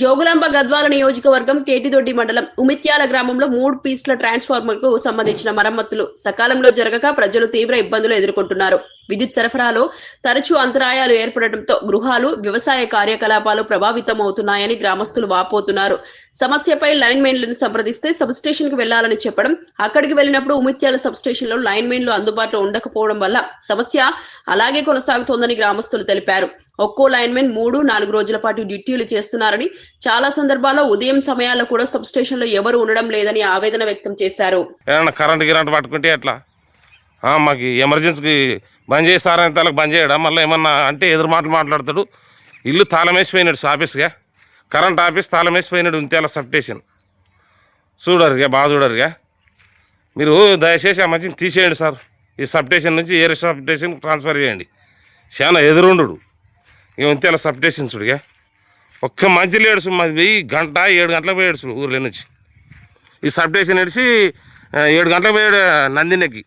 జోగులాంబ గద్వాల నియోజకవర్గం కేటిదొడ్డి మండలం ఉమిత్యాల గ్రామంలో మూడు పీస్ల ట్రాన్స్ఫార్మర్కు సంబంధించిన మరమ్మతులు. సకాలంలో జరగక ప్రజలు తీవ్ర ఇబ్బందులు ఎదుర్కొంటున్నారు. విద్యుత్ సరఫరాలో తరచూ అంతరాయాలు ఏర్పడటంతో గృహాలు వ్యవసాయ కార్యకలాపాలు ప్రభావితం అవుతున్నాయని గ్రామస్తులు వాపోతున్నారు. సమస్యపై లైన్ మెయిన్లను సంప్రదిస్తే సబ్ స్టేషన్కు వెళ్ళాలని చెప్పడం అక్కడికి వెళ్ళినప్పుడు ఉమిత్యాల సబ్స్టేషన్లో లైన్ మెన్లు అందుబాటులో ఉండకపోవడం వల్ల సమస్య అలాగే కొనసాగుతోందని గ్రామస్తులు తెలిపారు. ఒక్కో లైన్మెన్ మూడు నాలుగు రోజుల పాటు డ్యూటీలు చేస్తున్నారని చాలా సందర్భాల్లో ఉదయం సమయాల్లో కూడా సబ్స్టేషన్లో ఎవరు ఉండడం లేదని ఆవేదన వ్యక్తం చేశారు. కరెంట్ గిరెంట్ పట్టుకుంటే ఎట్లా? మాకు ఎమర్జెన్సీకి బంద్ చేస్తారని తలకు బంద్ చేయడం? మళ్ళీ ఏమన్నా అంటే ఎదురు మాటలు మాట్లాడతాడు. ఇల్లు తాళం వేసిపోయినాడు ఆఫీస్గా. కరెంట్ ఆఫీస్ తాళం వేసిపోయినాడు ఉంతేలా సబ్ స్టేషన్. చూడరుగా బాగా చూడరుగా. మీరు దయచేసి ఆ మధ్యన తీసేయండి సార్. ఈ సబ్ స్టేషన్ నుంచి ఏరే సబ్ ట్రాన్స్ఫర్ చేయండి. చాలా ఎదురుండు ఇక ఉంతేలా సబ్ స్టేషన్ చూడుగా. ఒక్క మంచి లేడుసు మాది వెయ్యి గంట ఏడు గంటలకు పోయాడు చూడు ఊర్లో నుంచి. ఈ సబ్ స్టేషన్ నడిచి ఏడు గంటలకు పోయాడు నందినకి.